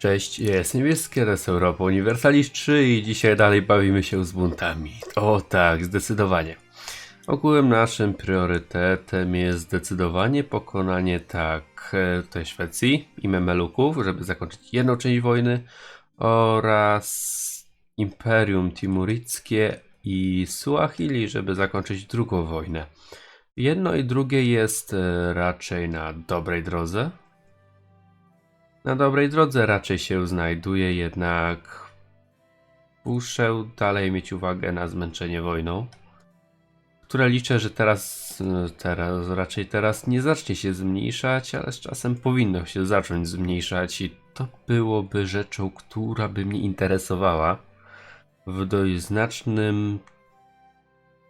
Cześć, jest Niebieskie, jest Europa Universalis 3 i dzisiaj dalej bawimy się z buntami. O tak, zdecydowanie. Ogółem naszym priorytetem jest zdecydowanie pokonanie tak e, tutaj Szwecji i Memeluków, żeby zakończyć jedną część wojny oraz Imperium Timurickie i Suahili, żeby zakończyć drugą wojnę. Jedno i drugie jest e, raczej na dobrej drodze. Na dobrej drodze raczej się znajduje, jednak muszę dalej mieć uwagę na zmęczenie wojną, które liczę, że teraz, teraz raczej teraz nie zacznie się zmniejszać, ale z czasem powinno się zacząć zmniejszać i to byłoby rzeczą, która by mnie interesowała w dość znacznym,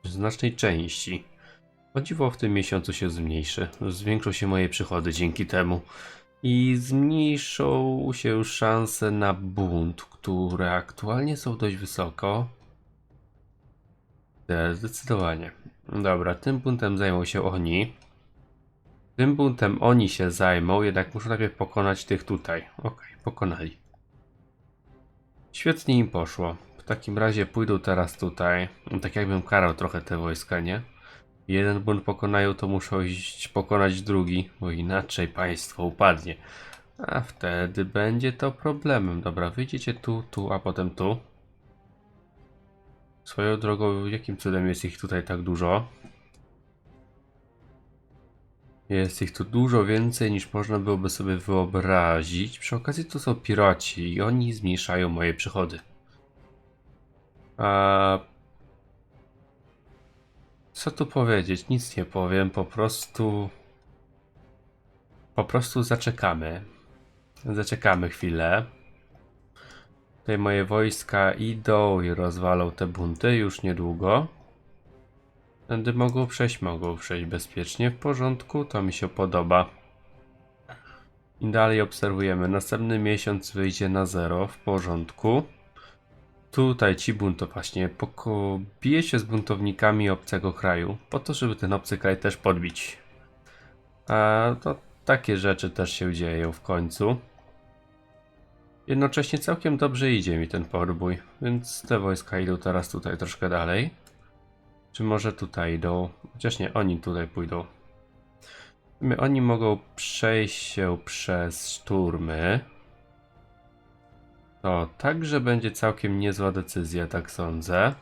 znacznej części. O dziwo w tym miesiącu się zmniejszy. Zwiększą się moje przychody dzięki temu. I zmniejszą się szanse na bunt, które aktualnie są dość wysoko. Zdecydowanie. Dobra, tym buntem zajmą się oni. Tym buntem oni się zajmą, jednak muszą najpierw pokonać tych tutaj. Okej, pokonali. Świetnie im poszło. W takim razie pójdą teraz tutaj. Tak jakbym karał trochę te wojska, nie? Jeden bunt pokonają, to muszą iść pokonać drugi, bo inaczej państwo upadnie. A wtedy będzie to problemem. Dobra, wyjdziecie tu, tu, a potem tu. Swoją drogą, jakim cudem jest ich tutaj tak dużo? Jest ich tu dużo więcej niż można byłoby sobie wyobrazić. Przy okazji tu są piraci i oni zmniejszają moje przychody. A co tu powiedzieć? Nic nie powiem, po prostu. Po prostu zaczekamy. Zaczekamy chwilę. Tutaj moje wojska idą i rozwalą te bunty już niedługo. Tędy mogą przejść, mogą przejść bezpiecznie, w porządku, to mi się podoba. I dalej obserwujemy. Następny miesiąc wyjdzie na zero, w porządku. Tutaj ci bunto właśnie bije się z buntownikami obcego kraju, po to, żeby ten obcy kraj też podbić. A to takie rzeczy też się dzieją w końcu. Jednocześnie całkiem dobrze idzie mi ten podbój, więc te wojska idą teraz tutaj troszkę dalej. Czy może tutaj idą? Chociaż nie, oni tutaj pójdą. My, oni mogą przejść się przez szturmy. To także będzie całkiem niezła decyzja, tak sądzę.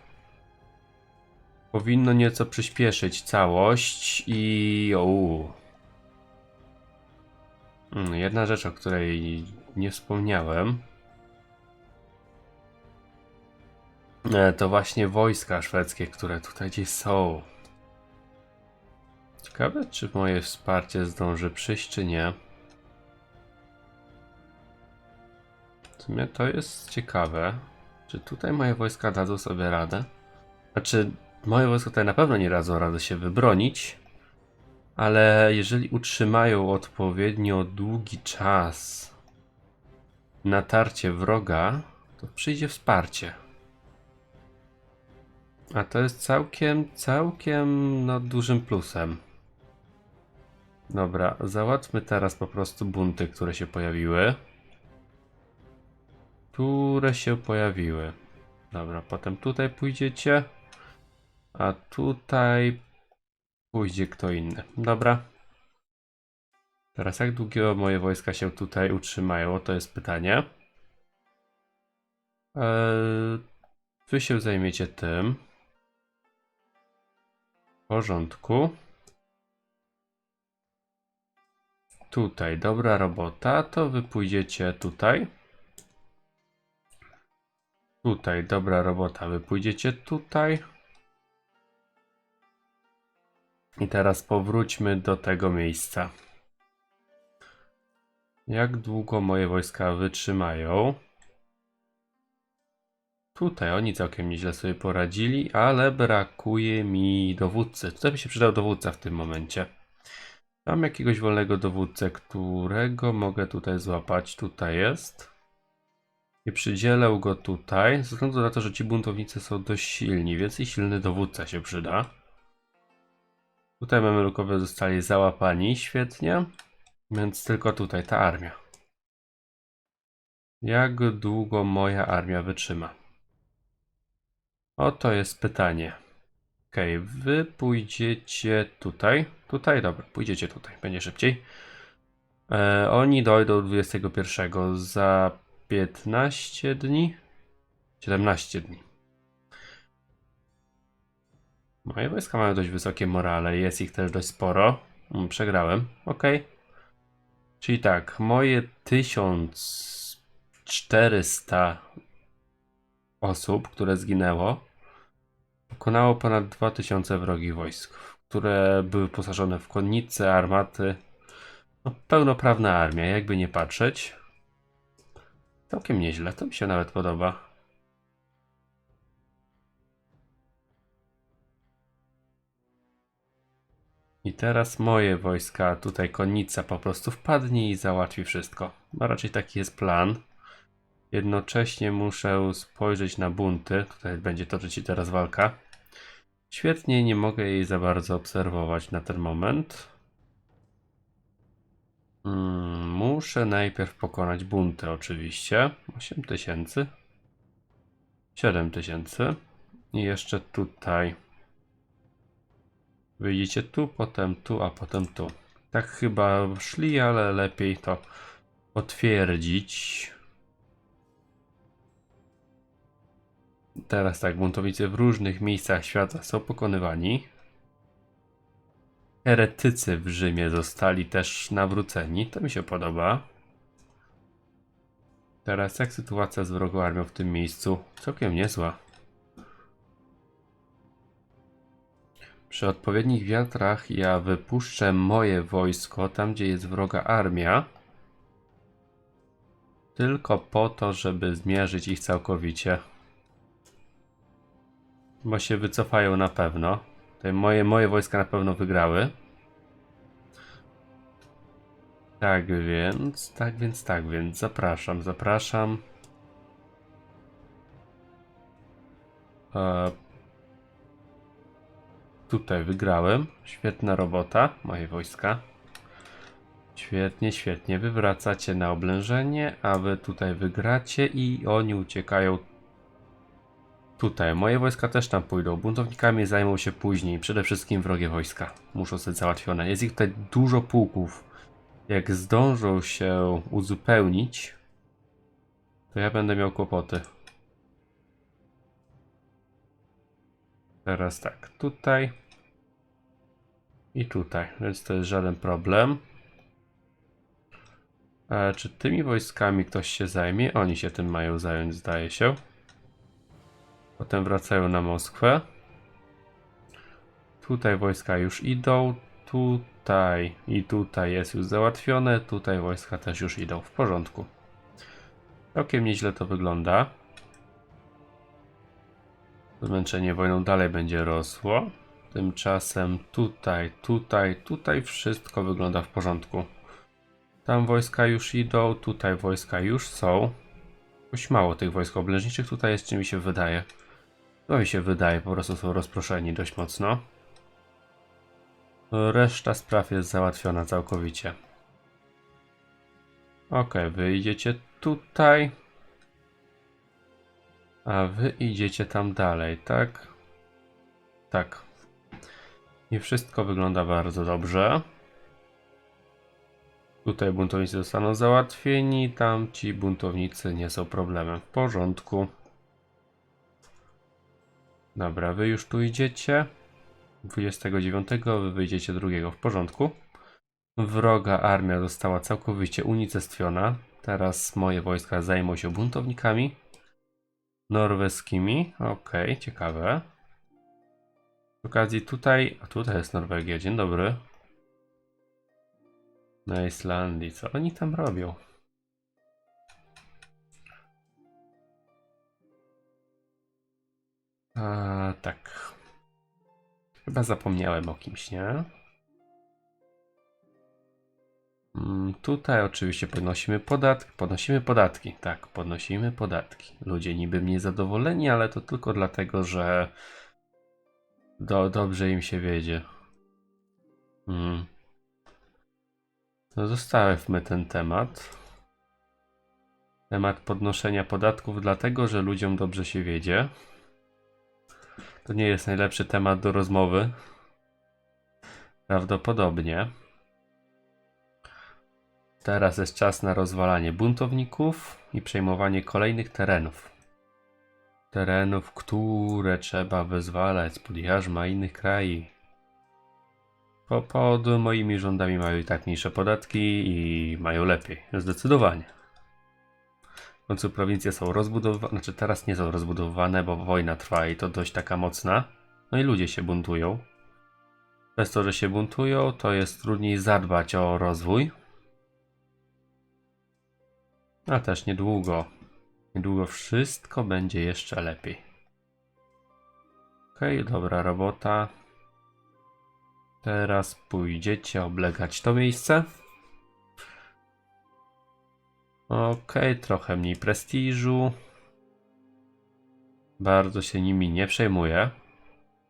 Powinno nieco przyspieszyć całość i. Uuu. Mm, Jedna rzecz, o której nie wspomniałem. E, To właśnie wojska szwedzkie, które tutaj gdzieś są. Ciekawe, czy moje wsparcie zdąży przyjść, czy nie. Sumie to jest ciekawe. Czy tutaj moje wojska dadzą sobie radę? Znaczy, moje wojska tutaj na pewno nie dadzą rady się wybronić. Ale jeżeli utrzymają odpowiednio długi czas natarcie wroga, to przyjdzie wsparcie. A to jest całkiem, całkiem no, dużym plusem. Dobra, załatwmy teraz po prostu bunty, które się pojawiły które się pojawiły. Dobra, potem tutaj pójdziecie, a tutaj pójdzie kto inny. Dobra. Teraz jak długo moje wojska się tutaj utrzymają, to jest pytanie. Eee, wy się zajmiecie tym. W porządku. Tutaj, dobra robota, to wy pójdziecie tutaj. Tutaj, dobra robota. Wy pójdziecie tutaj. I teraz powróćmy do tego miejsca. Jak długo moje wojska wytrzymają? Tutaj oni całkiem nieźle sobie poradzili, ale brakuje mi dowódcy. Tutaj by się przydał dowódca w tym momencie. Mam jakiegoś wolnego dowódcę, którego mogę tutaj złapać. Tutaj jest. I przydzielę go tutaj, ze względu na to, że ci buntownicy są dość silni, więc i silny dowódca się przyda. Tutaj Mamelukowie zostali załapani, świetnie. Więc tylko tutaj ta armia. Jak długo moja armia wytrzyma? Oto jest pytanie. Okej, wy pójdziecie tutaj. Tutaj, dobra, pójdziecie tutaj, będzie szybciej. E, oni dojdą 21 za 15 dni. 17 dni. Moje wojska mają dość wysokie morale, jest ich też dość sporo. Mm, Przegrałem, ok. Czyli tak, moje 1400 osób, które zginęło, pokonało ponad 2000 wrogich wojsk, które były wyposażone w konnice, armaty. No, pełnoprawna armia, jakby nie patrzeć. Całkiem nieźle, to mi się nawet podoba. I teraz moje wojska, tutaj konnica po prostu wpadnie i załatwi wszystko. No raczej taki jest plan. Jednocześnie muszę spojrzeć na bunty. Tutaj będzie toczyć się teraz walka. Świetnie, nie mogę jej za bardzo obserwować na ten moment. Mm, muszę najpierw pokonać bunty oczywiście. 8000. 7000. I jeszcze tutaj. Wyjdziecie tu, potem tu, a potem tu. Tak chyba szli, ale lepiej to potwierdzić. Teraz tak, buntownicy w różnych miejscach świata są pokonywani. Heretycy w Rzymie zostali też nawróceni. To mi się podoba. Teraz jak sytuacja z wrogą armią w tym miejscu? Całkiem niezła. Przy odpowiednich wiatrach ja wypuszczę moje wojsko tam, gdzie jest wroga armia. Tylko po to, żeby zmierzyć ich całkowicie. Bo się wycofają na pewno. Te moje, moje wojska na pewno wygrały. Tak więc, tak więc, tak więc, zapraszam, zapraszam. E, tutaj wygrałem. Świetna robota, moje wojska. Świetnie, świetnie. Wywracacie na oblężenie, a wy tutaj wygracie i oni uciekają Tutaj, moje wojska też tam pójdą. Buntownikami zajmą się później. Przede wszystkim wrogie wojska. Muszą być załatwione. Jest ich tutaj dużo pułków. Jak zdążą się uzupełnić, to ja będę miał kłopoty. Teraz tak, tutaj i tutaj, więc to jest żaden problem. E, czy tymi wojskami ktoś się zajmie? Oni się tym mają zająć, zdaje się. Potem wracają na Moskwę. Tutaj wojska już idą. Tutaj i tutaj jest już załatwione. Tutaj wojska też już idą. W porządku. Całkiem nieźle to wygląda. Zmęczenie wojną dalej będzie rosło. Tymczasem tutaj, tutaj, tutaj wszystko wygląda w porządku. Tam wojska już idą, tutaj wojska już są. Dość mało tych wojsk oblężniczych tutaj jest, czy mi się wydaje. To mi się wydaje, po prostu są rozproszeni dość mocno. Reszta spraw jest załatwiona całkowicie. Ok, wy idziecie tutaj. A wy idziecie tam dalej, tak? Tak. I wszystko wygląda bardzo dobrze. Tutaj buntownicy zostaną załatwieni, tam ci buntownicy nie są problemem. W porządku. Dobra, wy już tu idziecie. 29 wy wyjdziecie drugiego w porządku. Wroga armia została całkowicie unicestwiona. Teraz moje wojska zajmą się buntownikami norweskimi. Okej, okay, ciekawe. Z okazji tutaj, a tutaj jest Norwegia, dzień dobry. Na Islandii, co oni tam robią? A, tak. Chyba zapomniałem o kimś, nie? Mm, tutaj oczywiście podnosimy podatki. Podnosimy podatki. Tak, podnosimy podatki. Ludzie niby mnie zadowoleni, ale to tylko dlatego, że do, dobrze im się wiedzie. Hmm. No zostawmy ten temat. temat podnoszenia podatków, dlatego że ludziom dobrze się wiedzie. To nie jest najlepszy temat do rozmowy. Prawdopodobnie. Teraz jest czas na rozwalanie buntowników i przejmowanie kolejnych terenów. Terenów, które trzeba wyzwalać spod jarzma innych krajów. Po, pod moimi rządami mają i tak mniejsze podatki i mają lepiej. Zdecydowanie. Końcu prowincje są rozbudowane, znaczy teraz nie są rozbudowane, bo wojna trwa i to dość taka mocna. No i ludzie się buntują. Przez to, że się buntują, to jest trudniej zadbać o rozwój. A też niedługo. Niedługo wszystko będzie jeszcze lepiej. Okej, dobra robota. Teraz pójdziecie oblegać to miejsce. Okej, trochę mniej prestiżu. Bardzo się nimi nie przejmuję.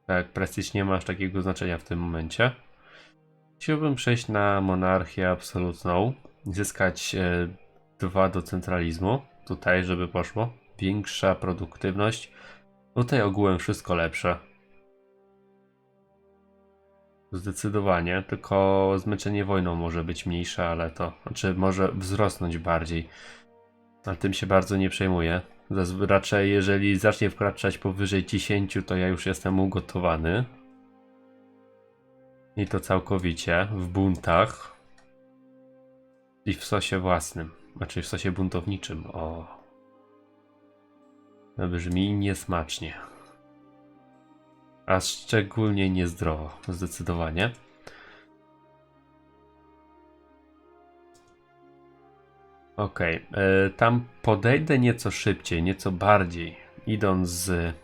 Tak, prestiż nie ma aż takiego znaczenia w tym momencie. Chciałbym przejść na monarchię absolutną. Zyskać e, dwa do centralizmu. Tutaj, żeby poszło. Większa produktywność. Tutaj ogółem wszystko lepsze. Zdecydowanie, tylko zmęczenie wojną może być mniejsze, ale to, znaczy może wzrosnąć bardziej. A tym się bardzo nie przejmuję. Raczej jeżeli zacznie wkraczać powyżej 10, to ja już jestem ugotowany. I to całkowicie, w buntach. I w sosie własnym, znaczy w sosie buntowniczym, o. To brzmi niesmacznie a szczególnie niezdrowo, zdecydowanie. Okej, e, tam podejdę nieco szybciej, nieco bardziej, idąc z.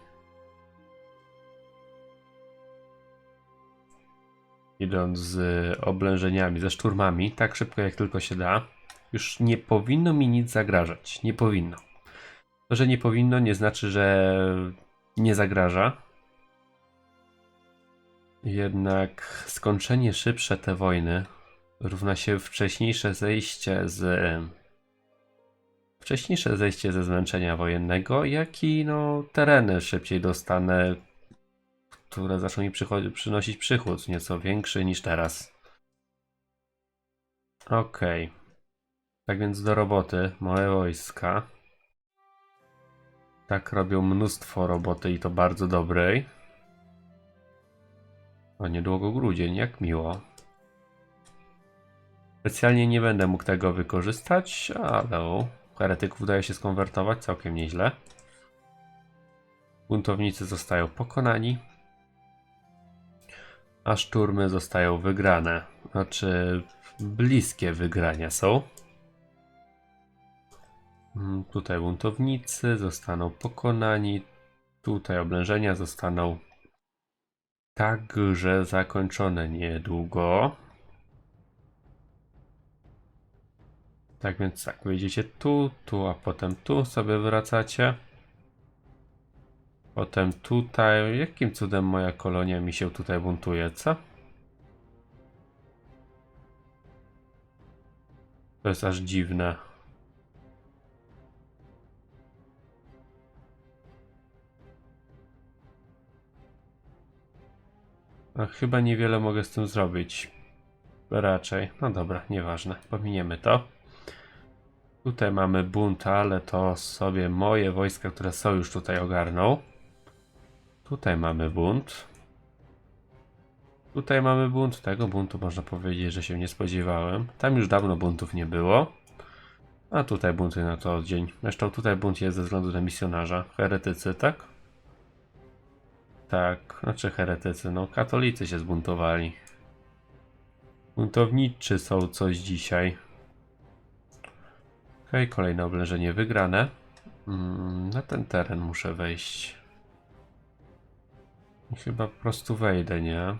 Idąc z oblężeniami, ze szturmami, tak szybko jak tylko się da. Już nie powinno mi nic zagrażać. Nie powinno. To, że nie powinno, nie znaczy, że nie zagraża. Jednak skończenie szybsze te wojny równa się wcześniejsze zejście z. Wcześniejsze zejście ze zmęczenia wojennego, jak i no, tereny szybciej dostanę, które zaczną mi przynosić przychód nieco większy niż teraz. Okej. Tak więc do roboty, moje wojska. Tak robią mnóstwo roboty i to bardzo dobrej. O, niedługo grudzień, jak miło. Specjalnie nie będę mógł tego wykorzystać, ale heretyków udaje się skonwertować całkiem nieźle. Buntownicy zostają pokonani, a szturmy zostają wygrane. Znaczy, bliskie wygrania są. Mm, Tutaj buntownicy zostaną pokonani, tutaj oblężenia zostaną także zakończone niedługo. Tak więc tak, wyjdziecie tu, tu, a potem tu sobie wracacie. Potem tutaj. Jakim cudem moja kolonia mi się tutaj buntuje, co? To jest aż dziwne. Chyba niewiele mogę z tym zrobić. Raczej. No dobra, nieważne. Pominiemy to. Tutaj mamy bunt, ale to sobie moje wojska, które są już tutaj ogarną. Tutaj mamy bunt. Tutaj mamy bunt. Tego buntu można powiedzieć, że się nie spodziewałem. Tam już dawno buntów nie było. A tutaj bunty na to dzień. Zresztą tutaj bunt jest ze względu na misjonarza. Heretycy, tak? Tak, znaczy heretycy, no katolicy się zbuntowali. Buntowniczy są coś dzisiaj. Okej, kolejne oblężenie wygrane. Mm, na ten teren muszę wejść. Chyba po prostu wejdę, nie?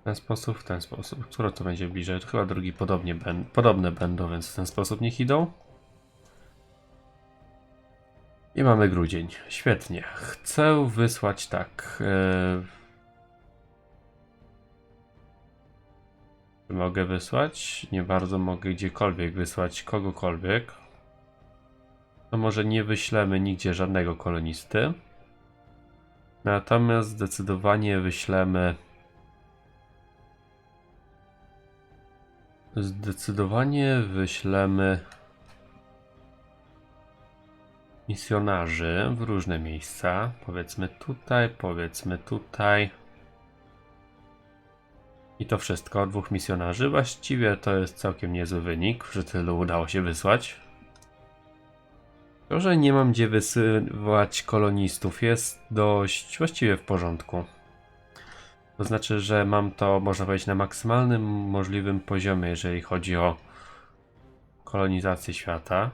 W ten sposób, w ten sposób. Które to będzie bliżej? To chyba drugi podobnie ben, podobne będą, więc w ten sposób niech idą. I mamy grudzień. Świetnie. Chcę wysłać tak. Czy Mogę wysłać? Nie bardzo mogę gdziekolwiek wysłać kogokolwiek. To może nie wyślemy nigdzie żadnego kolonisty. Natomiast zdecydowanie wyślemy. Zdecydowanie wyślemy misjonarzy w różne miejsca. Powiedzmy tutaj, powiedzmy tutaj. I to wszystko, dwóch misjonarzy. Właściwie to jest całkiem niezły wynik, że tylu udało się wysłać. To, że nie mam gdzie wysyłać kolonistów jest dość właściwie w porządku. To znaczy, że mam to, można powiedzieć, na maksymalnym możliwym poziomie, jeżeli chodzi o kolonizację świata.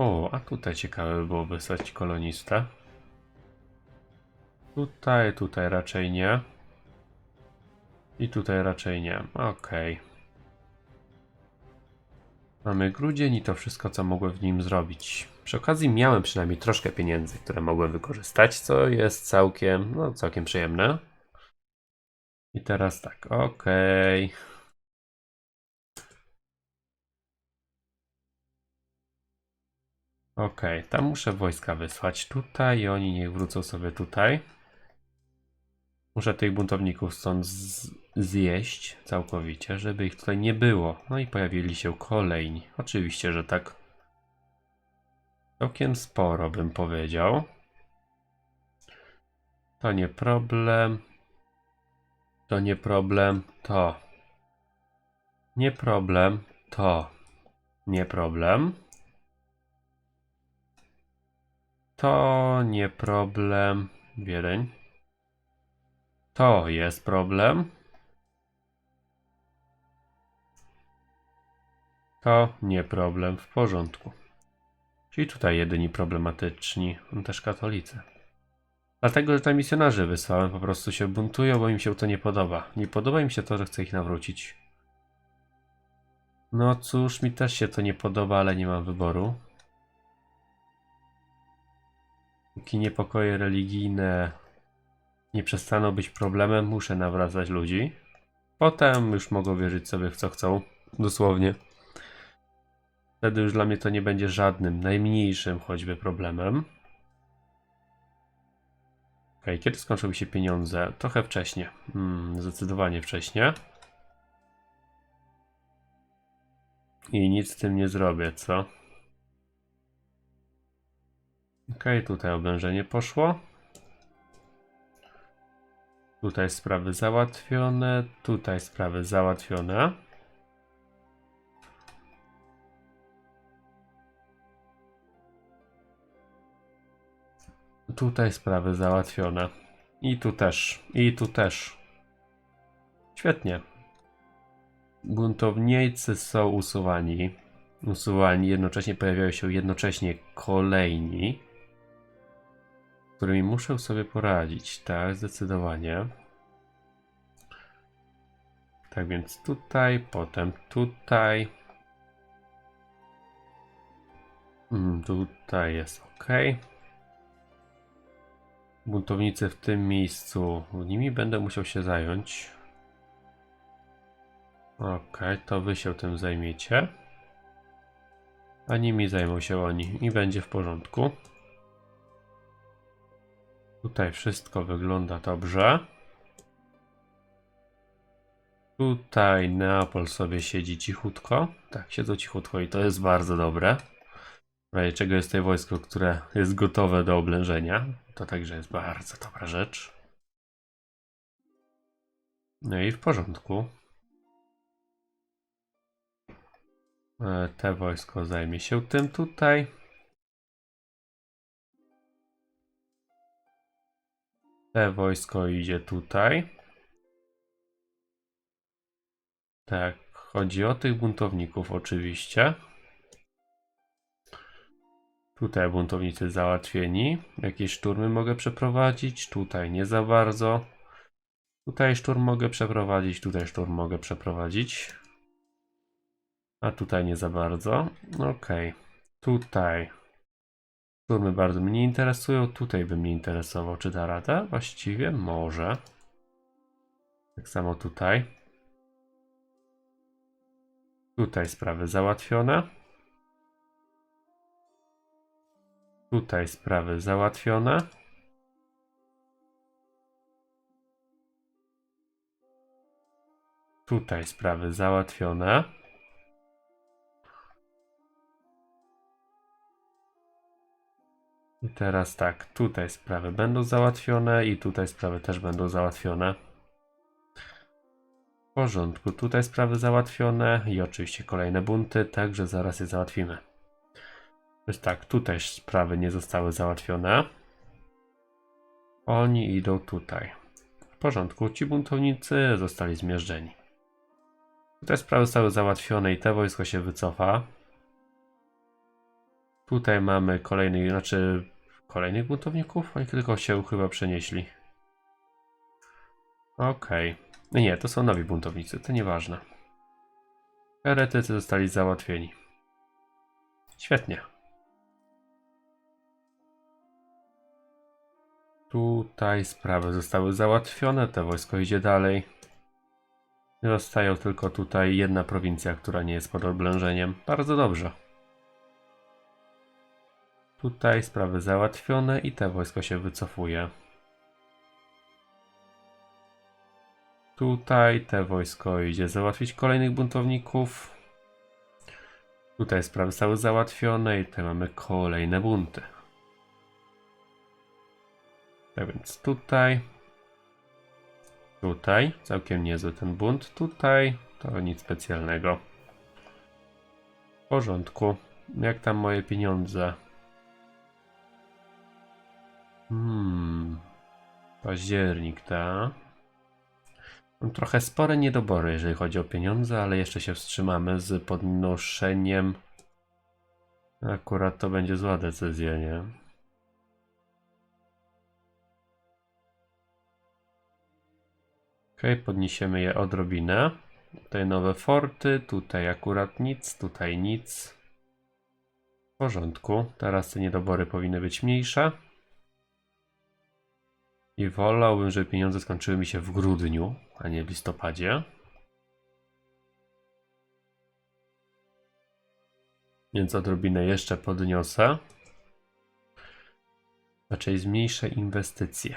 O, a tutaj ciekawe by było wysłać kolonistę. Tutaj, tutaj raczej nie. I tutaj raczej nie. Okej. Mamy grudzień i to wszystko, co mogłem w nim zrobić. Przy okazji miałem przynajmniej troszkę pieniędzy, które mogłem wykorzystać, co jest całkiem, no całkiem przyjemne. I teraz tak, okej. Okej, tam muszę wojska wysłać tutaj i oni niech wrócą sobie tutaj. Muszę tych buntowników stąd zjeść całkowicie, żeby ich tutaj nie było. No i pojawili się kolejni. Oczywiście, że tak. Całkiem sporo bym powiedział. To nie problem. To nie problem. To. Nie problem. To. Nie problem. To nie problem. Wiedeń. To jest problem. To nie problem w porządku. Czyli tutaj jedyni problematyczni, no też katolicy. Dlatego, że tam misjonarzy wysłałem, po prostu się buntują, bo im się to nie podoba. Nie podoba im się to, że chcę ich nawrócić. No cóż, mi też się to nie podoba, ale nie mam wyboru. Póki niepokoje religijne nie przestaną być problemem, muszę nawracać ludzi. Potem już mogą wierzyć sobie w co chcą, dosłownie. Wtedy już dla mnie to nie będzie żadnym, najmniejszym choćby problemem. Okej, kiedy skończą mi się pieniądze? Trochę wcześniej. Hmm, zdecydowanie wcześniej. I nic z tym nie zrobię, co? Okej, tutaj oblężenie poszło. Tutaj sprawy załatwione, tutaj sprawy załatwione. Tutaj sprawy załatwione. I tu też, i tu też. Świetnie. Buntownicy są usuwani. Usuwani, jednocześnie pojawiają się jednocześnie kolejni którymi muszę sobie poradzić, tak, zdecydowanie. Tak więc tutaj, potem tutaj. Mm, Tutaj jest ok. Buntownicy w tym miejscu, nimi będę musiał się zająć. Ok, to wy się tym zajmiecie. A nimi zajmą się oni i będzie w porządku. Tutaj wszystko wygląda dobrze. Tutaj Neapol sobie siedzi cichutko. Tak, siedzą cichutko i to jest bardzo dobre. W razie czego jest tutaj wojsko, które jest gotowe do oblężenia. To także jest bardzo dobra rzecz. No i w porządku. E, Te wojsko zajmie się tym tutaj. Te wojsko idzie tutaj. Tak, chodzi o tych buntowników oczywiście. Tutaj buntownicy załatwieni. Jakieś szturmy mogę przeprowadzić, tutaj nie za bardzo. Tutaj szturm mogę przeprowadzić, tutaj szturm mogę przeprowadzić. A tutaj nie za bardzo. Okej. Tutaj Szturmy bardzo mnie interesują. Tutaj by mnie interesował, czy da radę? Właściwie może. Tak samo tutaj. Tutaj sprawy załatwione. Tutaj sprawy załatwione. Tutaj sprawy załatwione. I teraz tak, tutaj sprawy będą załatwione i tutaj sprawy też będą załatwione. W porządku, tutaj sprawy załatwione i oczywiście kolejne bunty, także zaraz je załatwimy. Więc tak, tutaj sprawy nie zostały załatwione. Oni idą tutaj. W porządku, ci buntownicy zostali zmierzeni. Tutaj sprawy zostały załatwione i te wojsko się wycofa. Tutaj mamy kolejnych, znaczy kolejnych buntowników? Oni tylko się chyba przenieśli. Okej. No Nie, to są nowi buntownicy, to nieważne. Heretycy zostali załatwieni. Świetnie. Tutaj sprawy zostały załatwione, to wojsko idzie dalej. Zostają tylko tutaj jedna prowincja, która nie jest pod oblężeniem. Bardzo dobrze. Tutaj sprawy załatwione i te wojsko się wycofuje. Tutaj te wojsko idzie załatwić kolejnych buntowników. Tutaj sprawy zostały załatwione i tutaj mamy kolejne bunty. Tak więc tutaj. Tutaj całkiem niezły ten bunt. Tutaj to nic specjalnego. W porządku. Jak tam moje pieniądze? Hmm. Październik, ta. Mam trochę spore niedobory, jeżeli chodzi o pieniądze, ale jeszcze się wstrzymamy z podnoszeniem. Akurat to będzie zła decyzja, nie? Ok, podniesiemy je odrobinę. Tutaj nowe forty, tutaj akurat nic, tutaj nic. W porządku. Teraz te niedobory powinny być mniejsze. I wolałbym, żeby pieniądze skończyły mi się w grudniu, a nie w listopadzie. Więc odrobinę jeszcze podniosę. Raczej zmniejszę inwestycje.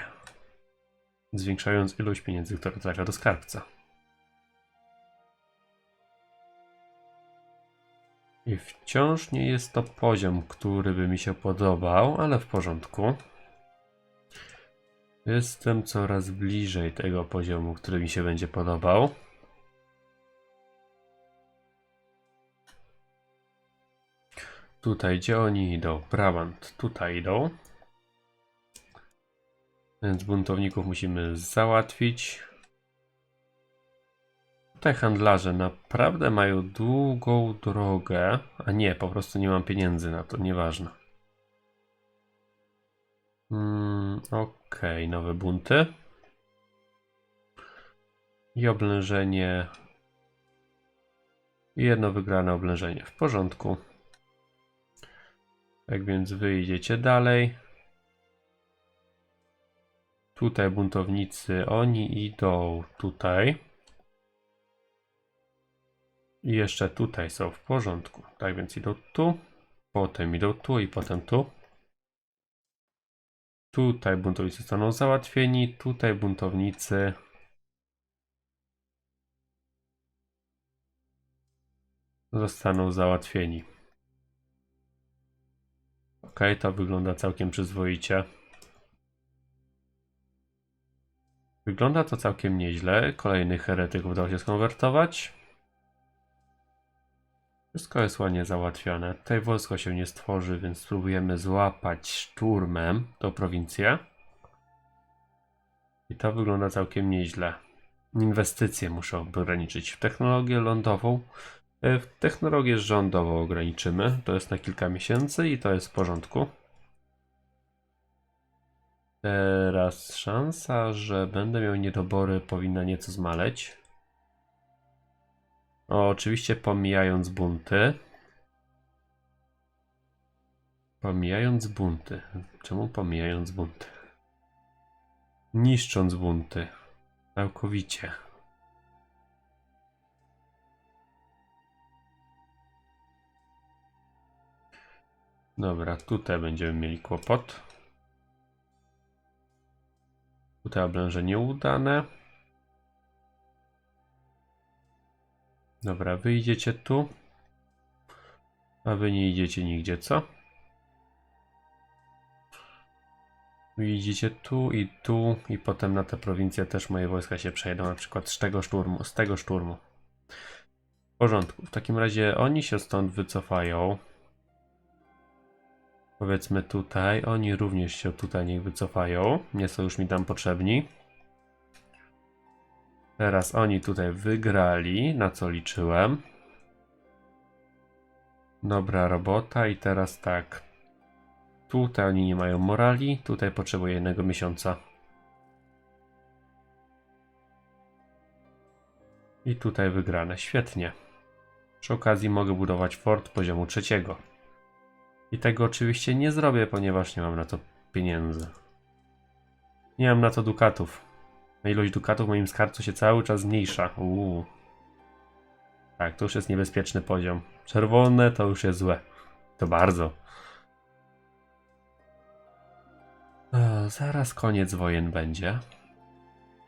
Zwiększając ilość pieniędzy, które trafia do skarbca. I wciąż nie jest to poziom, który by mi się podobał, ale w porządku. Jestem coraz bliżej tego poziomu, który mi się będzie podobał. Tutaj, gdzie oni idą? Brabant, tutaj idą. Więc buntowników musimy załatwić. Tutaj handlarze naprawdę mają długą drogę. A nie, po prostu nie mam pieniędzy na to, nieważne. Mm, Okej, nowe bunty. I oblężenie. I jedno wygrane oblężenie. W porządku. Tak więc wyjdziecie dalej. Tutaj buntownicy, oni idą tutaj. I jeszcze tutaj są w porządku. Tak więc idą tu, potem idą tu i potem tu. Tutaj buntownicy zostaną załatwieni, tutaj buntownicy. Zostaną załatwieni. Ok, to wygląda całkiem przyzwoicie. Wygląda to całkiem nieźle. Kolejny heretyk udało się skonwertować. Wszystko jest ładnie załatwione. Tutaj wojsko się nie stworzy, więc spróbujemy złapać szturmem tą prowincję. I to wygląda całkiem nieźle. Inwestycje muszę ograniczyć w technologię lądową. E, W technologię rządową ograniczymy. To jest na kilka miesięcy i to jest w porządku. Teraz szansa, że będę miał niedobory powinna nieco zmaleć. O, oczywiście pomijając bunty. Pomijając bunty. Czemu pomijając bunty? Niszcząc bunty. Całkowicie. Dobra, tutaj będziemy mieli kłopot. Tutaj oblężenie udane. Dobra, wy idziecie tu. A wy nie idziecie nigdzie, co? Wy idziecie tu i tu i potem na te prowincje też moje wojska się przejdą, na przykład z tego szturmu, z tego szturmu. W porządku. W takim razie oni się stąd wycofają. Powiedzmy tutaj, oni również się tutaj niech wycofają. Nie są już mi tam potrzebni. Teraz oni tutaj wygrali, na co liczyłem. Dobra robota i teraz tak. Tutaj oni nie mają morali, tutaj potrzebuję jednego miesiąca. I tutaj wygrane, świetnie. Przy okazji mogę budować fort poziomu trzeciego. I tego oczywiście nie zrobię, ponieważ nie mam na to pieniędzy. Nie mam na to dukatów. A ilość dukatów w moim skarbcu się cały czas zmniejsza. Uuu. Tak, to już jest niebezpieczny poziom. Czerwone to już jest złe. To bardzo. O, zaraz koniec wojen będzie.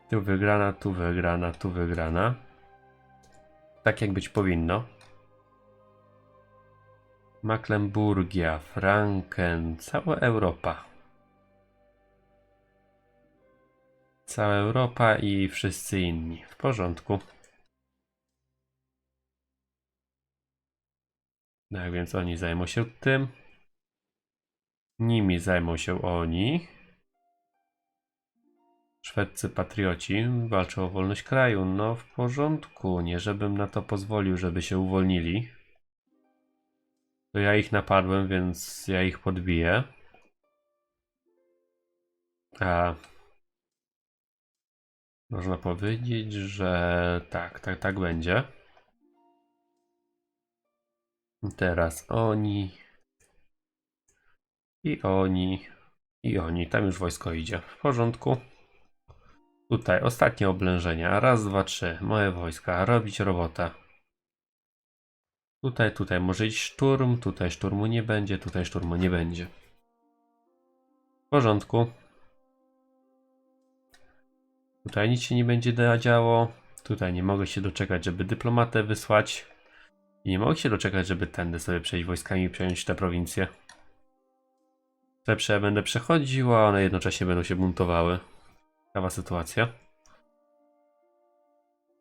Tu wygrana, tu wygrana, tu wygrana. Tak jak być powinno. Mecklenburgia, Franken, cała Europa. Cała Europa i wszyscy inni. W porządku. Tak więc oni zajmą się tym. Nimi zajmą się oni. Szwedcy patrioci walczą o wolność kraju. No w porządku, nie żebym na to pozwolił, żeby się uwolnili. To ja ich napadłem, więc ja ich podbiję. A można powiedzieć, że tak, tak, tak będzie. Teraz oni. I oni. I oni. Tam już wojsko idzie. W porządku. Tutaj ostatnie oblężenia. Raz, dwa, trzy. Moje wojska. Robić robotę. Tutaj, tutaj może iść szturm. Tutaj szturmu nie będzie. Tutaj szturmu nie będzie. W porządku. Tutaj nic się nie będzie działo. Tutaj nie mogę się doczekać, żeby dyplomatę wysłać. I nie mogę się doczekać, żeby tędy sobie przejść wojskami i przejąć te prowincje. Te będę przechodził, a one jednocześnie będą się buntowały. Ciekawa sytuacja.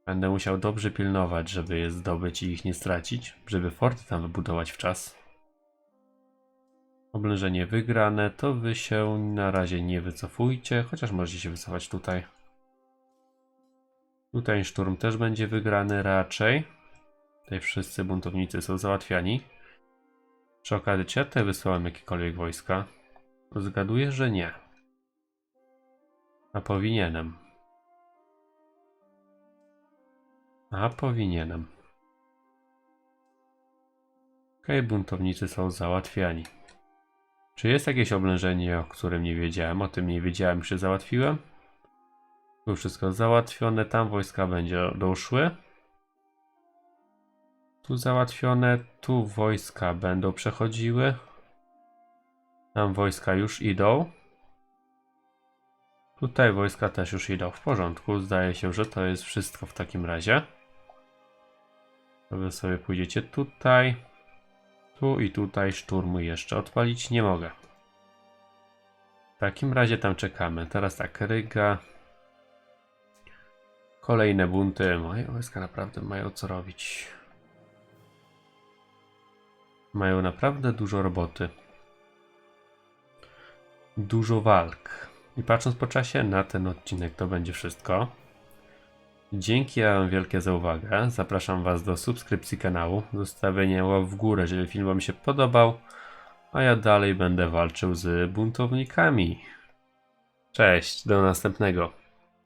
Będę musiał dobrze pilnować, żeby je zdobyć i ich nie stracić, żeby forty tam wybudować w czas. Oblężenie wygrane, to wy się na razie nie wycofujcie, chociaż możecie się wycofać tutaj. Tutaj szturm też będzie wygrany raczej. Tutaj wszyscy buntownicy są załatwiani. Czy tutaj wysłałem jakiekolwiek wojska? Zgaduję, że nie. A powinienem. A powinienem. Okej, buntownicy są załatwiani. Czy jest jakieś oblężenie, o którym nie wiedziałem? O tym nie wiedziałem, czy załatwiłem? Tu wszystko załatwione, tam wojska będzie doszły. Tu załatwione, tu wojska będą przechodziły. Tam wojska już idą. Tutaj wojska też już idą w porządku. Zdaje się, że to jest wszystko w takim razie. To wy sobie pójdziecie tutaj. Tu i tutaj szturmu jeszcze odpalić nie mogę. W takim razie tam czekamy. Teraz tak, Ryga. Kolejne bunty. Moje wojska naprawdę mają co robić. Mają naprawdę dużo roboty. Dużo walk. I patrząc po czasie na ten odcinek to będzie wszystko. Dzięki Wam wielkie za uwagę. Zapraszam Was do subskrypcji kanału, zostawienia łap w górę, jeżeli film Wam się podobał. A ja dalej będę walczył z buntownikami. Cześć, do następnego.